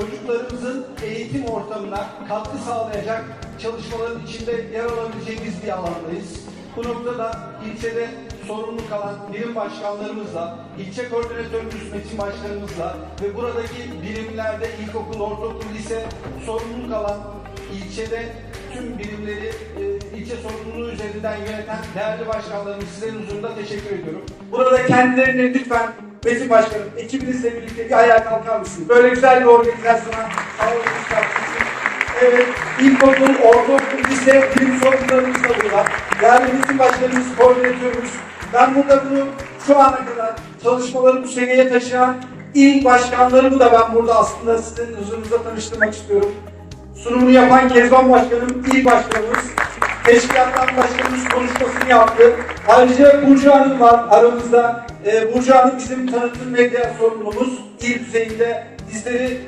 çocuklarımızın eğitim ortamına katkı sağlayacak çalışmaların içinde yer alabileceğimiz bir alandayız. Bu noktada ilçede sorumlu kalan birim başkanlarımızla, ilçe koordinatörümüz Metin Başkanımızla ve buradaki birimlerde ilkokul, ortaokul, lise sorumlu kalan ilçede tüm birimleri e, ilçe sorumluluğu üzerinden yöneten değerli başkanlarımız sizlerin huzurunda teşekkür ediyorum. Burada kendilerini lütfen Metin Başkanım ekibinizle birlikte bir ayağa kalkar mısınız? Böyle güzel bir organizasyona için. Evet, ilkokul, ortaokul, lise, bilim sorumlularımız da burada. Yani Metin Başkanımız, koordinatörümüz. Ben burada bunu şu ana kadar çalışmaları bu seviyeye taşıyan il başkanlarımı da ben burada aslında sizin huzurunuzda tanıştırmak istiyorum. Sunumunu yapan Kezban Başkanım, il başkanımız. Teşkilattan başkanımız konuşmasını yaptı. Ayrıca Burcu Hanım var aramızda. Ee, Burcu Hanım bizim tanıtım medya sorumlumuz. İl düzeyinde bizleri